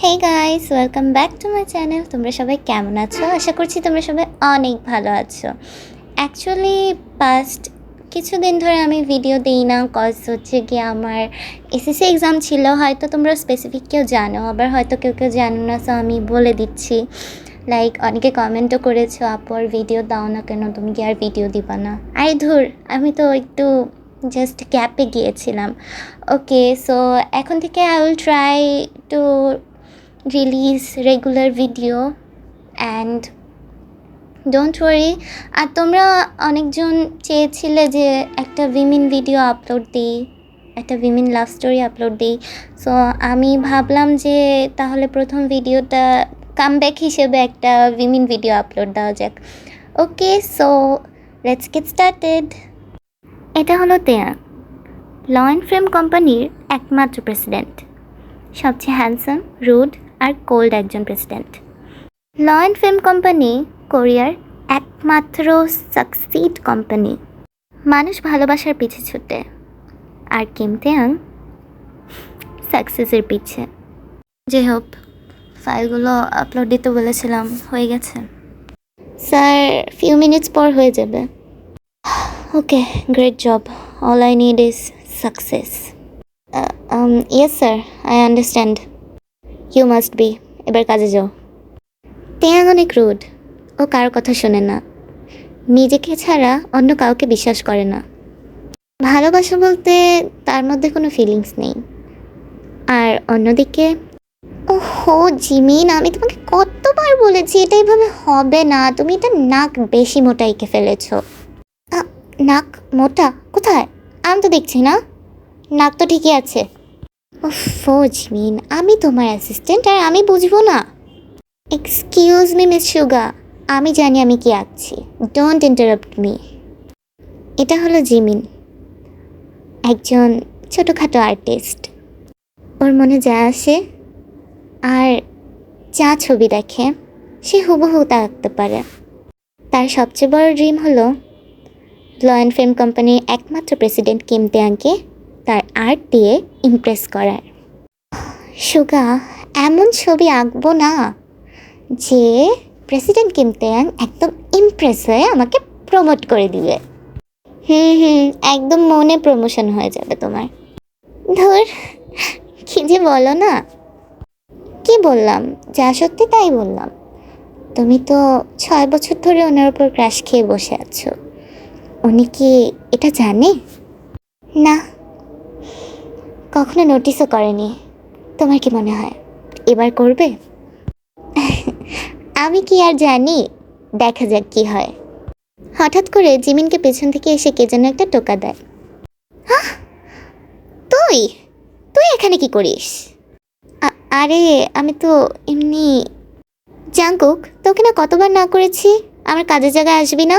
Hey guys welcome back to my channel তোমরা সবাই কেমন আছো? আশা করছি তোমরা সবাই অনেক ভালো আছো। অ্যাকচুয়ালি পাস্ট কিছুদিন ধরে আমি ভিডিও দিই না। কজ হচ্ছে কি আমার এসএসসি এক্সাম ছিল। হয়তো তোমরা স্পেসিফিক কেউ জানো, আবার হয়তো কেউ কেউ জানো না সো আমি বলে দিচ্ছি। লাইক অনেকে কমেন্টও করেছ আপর ভিডিও দাও না কেন? তুমি কি আর ভিডিও দিবা না? আরে ধুর, আমি তো একটু জাস্ট গ্যাপে গিয়েছিলাম। ওকে সো এখন থেকে I will try to release regular video and don't worry আর তোমরা অনেকজন চেয়েছিলে যে একটা উইমেন ভিডিও আপলোড দিই, একটা উইমেন লাভ স্টোরি আপলোড দিই। সো আমি ভাবলাম যে তাহলে প্রথম ভিডিওটা কামব্যাক হিসেবে একটা উইমেন ভিডিও আপলোড দেওয়া যাক। Okay so let's get started এটা হলো তেয়া ল ফ্রেম কোম্পানির একমাত্র প্রেসিডেন্ট সবচেয়ে হ্যান্ডসাম রুড আর কোল্ড একজন president law and fame company কোরিয়ার একমাত্র সাকসিড কোম্পানি মানুষ ভালোবাসার পিছে ছুটে, আর কিম তেয়াং সাকসেসের পিছে। যে হোক ফাইলগুলো আপলোড দিতে বলেছিলাম, হয়ে গেছে। স্যার ফিউ মিনিটস পর হয়ে যাবে। Okay great job all I need is success yes sir I understand you must be এবার কাজে যাও। তেয়াং অনেক রুড ও কারও কথা শোনে না। নিজেকে ছাড়া অন্য কাউকে বিশ্বাস করে না। ভালোবাসা বলতে তার মধ্যে কোনো ফিলিংস নেই। আর অন্যদিকে ও হো জিমিন আমি তোমাকে কতবার বলেছি, এটা এইভাবে হবে না। তুমি এটা নাক বেশি মোটা এঁকে ফেলেছো। নাক মোটা? কোথায়? আমি তো দেখছি না। নাক তো ঠিকই আছে। ওফো আমি তোমার অ্যাসিস্ট্যান্ট আর আমি বুঝব না। এক্সকিউজ মি মিস সুগা আমি জানি আমি কি আঁকছি। ডোন্ট ইন্টারাপ্ট মি এটা হলো জিমিন, একজন ছোটোখাটো আর্টিস্ট ওর মনে যা আসে, আর যা ছবি দেখে, সে হুবহু তা আঁকতে পারে। তার সবচেয়ে বড় ড্রিম হলো ল অ্যান্ড ফিল্ম কোম্পানির একমাত্র প্রেসিডেন্ট কিমতে তেয়াংকে তার আর্ট দিয়ে ইমপ্রেস করার। সুগা, এমন ছবি আঁকবো না যে প্রেসিডেন্ট কিম তেয়াং একদম ইমপ্রেস হয়ে আমাকে প্রমোট করে দিবে। হুম হুম, একদম মনে প্রমোশন হয়ে যাবে তোমার। ধর, কি যে বলো না। কি বললাম? যা সত্যি তাই বললাম। তুমি তো ছয় বছর ধরে ওনার উপর ক্রাশ খেয়ে বসে আছো। উনি কি এটা জানে? না। কখনো নোটিসও করেনি। তোমার কি মনে হয়? এবার করবে? আমি কি আর জানি? দেখা যাক কি হয়। হঠাৎ করে জিমিনকে পেছন থেকে এসে কে যেন একটা টোকা দেয়! তুই? তুই এখানে কি করিস? আরে, আমি তো এমনি জাঙ্কুক, তোকে না কতবার না করেছি? আমার কাজের জায়গায় আসবি না?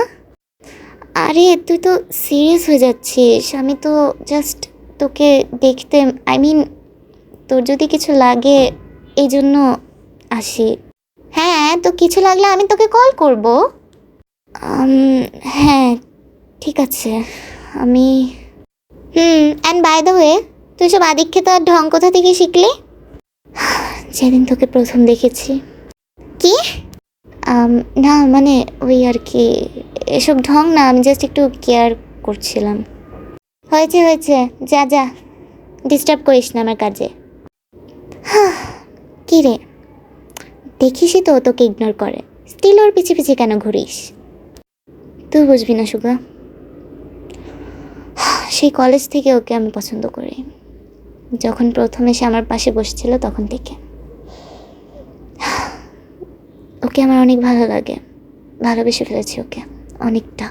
আরে, তুই তো সিরিয়াস হয়ে যাচ্ছিস। আমি তো জাস্ট তোকে দেখতে আই মিন তোর যদি কিছু লাগে এই জন্য আসি। হ্যাঁ তো কিছু লাগলে আমি তোকে কল করব। হ্যাঁ ঠিক আছে। আমি, hmm and by the way তুই সব আদিক্ষে তো আর ঢং কোথা থেকে শিখলি? যেদিন তোকে প্রথম দেখেছি। কি? না মানে ওই আর কি, এসব ঢং না, আমি জাস্ট একটু কেয়ার করছিলাম। হয়েছে হয়েছে। যা যা। ডিস্টার্ব করিস না আমার কাজে। কি রে? দেখিসই তো তোকে ইগনোর করে। স্টিল ওর পিছে পিছে কেন ঘুরিস? তুই বুঝবি না, সুগা। সেই কলেজ থেকে ওকে আমি পছন্দ করি। যখন প্রথমে সে আমার পাশে বসছিল তখন থেকে। ওকে আমার অনেক ভালো লাগে। ভালোবেসে ফেলেছি ওকে, অনেকটা।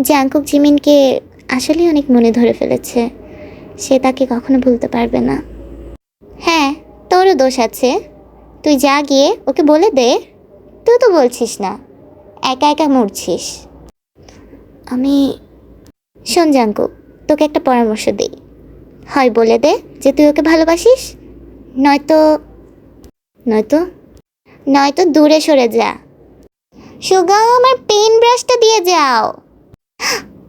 জাঙ্কুক জিমিনকে আসলেই অনেক মনে ধরে ফেলেছে। সে তাকে কখনো ভুলতে পারবে না। হ্যাঁ তোরও দোষ আছে। তুই যা গিয়ে ওকে বলে দে। তুই তো বলছিস না। একা একা মরছিস। আমি শোন জাঙ্কু, তোকে একটা পরামর্শ দিই। হয় বলে দে যে তুই ওকে ভালোবাসিস, নয়তো নয়তো নয়তো দূরে সরে যা। সুগা আমার পেন ব্রাশটা দিয়ে যাও।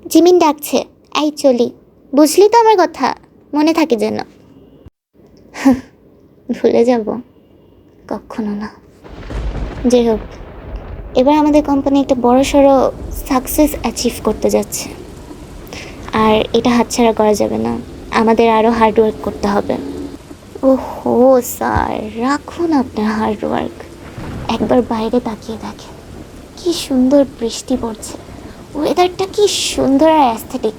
জিমিন ডাকছে, এই, চলি। বুঝলি তো আমার কথা? মনে থাকে যেন। ভুলে যাব। কখনো না। যাই হোক, এবার আমাদের কোম্পানি একটা বড় সড়ো সাকসেস অ্যাচিভ করতে যাচ্ছে। আর এটা হাতছাড়া করা যাবে না। আমাদের আরও হার্ডওয়ার্ক করতে হবে। ওহো, স্যার, রাখুন আপনার হার্ডওয়ার্ক একবার বাইরে তাকিয়ে দেখেন, কি সুন্দর বৃষ্টি পড়ছে। ওয়েদারটা কি সুন্দর আর অ্যাস্থেটিক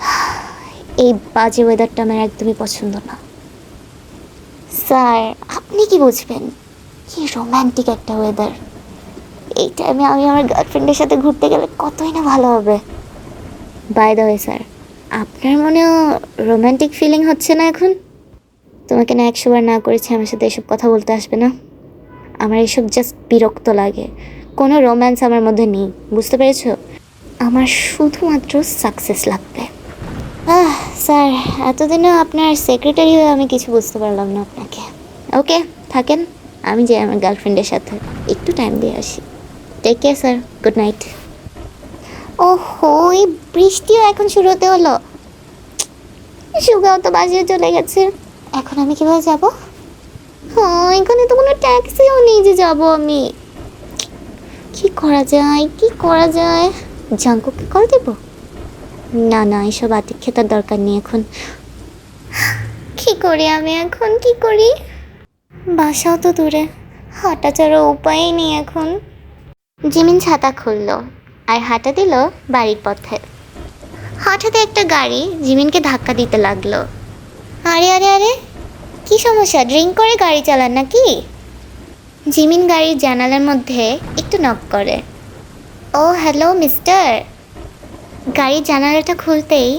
এই বাজে ওয়েদারটা আমার একদমই পছন্দ না। স্যার, আপনি কি বুঝবেন? কি রোম্যান্টিক একটা ওয়েদার এই টাইমে আমি আমার গার্লফ্রেন্ডের সাথে ঘুরতে গেলে কতই না ভালো হবে। বাই দ্য ওয়ে স্যার, আপনার মনেও রোম্যান্টিক ফিলিং হচ্ছে না এখন? তোমাকে না একশোবার না করেছি আমার সাথে এসব কথা বলতে আসবে না? আমার এসব জাস্ট বিরক্ত লাগে। কোনো রোম্যান্স আমার মধ্যে নেই, বুঝতে পেরেছ? আমার শুধুমাত্র সাকসেস লাগবে। আহ, স্যার, এতদিনও আপনার সেক্রেটারি হয়ে আমি কিছু বুঝতে পারলাম না আপনাকে। ওকে, থাকেন। আমি যাই আমার গার্লফ্রেন্ডের সাথে একটু টাইম দিয়ে আসি। Take care sir good night ওহো, এই বৃষ্টিও এখন শুরু হতে হলো। সুগাও তো বাজিয়ে চলে গেছে। এখন আমি কীভাবে যাব? হ্যাঁ এখানে তো কোনো ট্যাক্সিও নেই যে যাব আমি। কি করা যায়? কি করা যায়? জাঙ্কুকে কল দেবো? না না, এসব আতিক্ষেতার দরকার নেই এখন। কি করি আমি এখন? কি করি? বাসাও তো দূরে। হাঁটা ছাড়া উপায়ই নেই এখন। জিমিন ছাতা খুললো আর হাঁটা দিল বাড়ির পথে। হঠাৎ একটা গাড়ি জিমিনকে ধাক্কা দিতে লাগল। আরে আরে আরে, কি সমস্যা? ড্রিঙ্ক করে গাড়ি চালান নাকি? জিমিন গাড়ির জানালার মধ্যে একটু নক করে। ও হ্যালো মিস্টার গাড়ির জানালাটা খুলতেই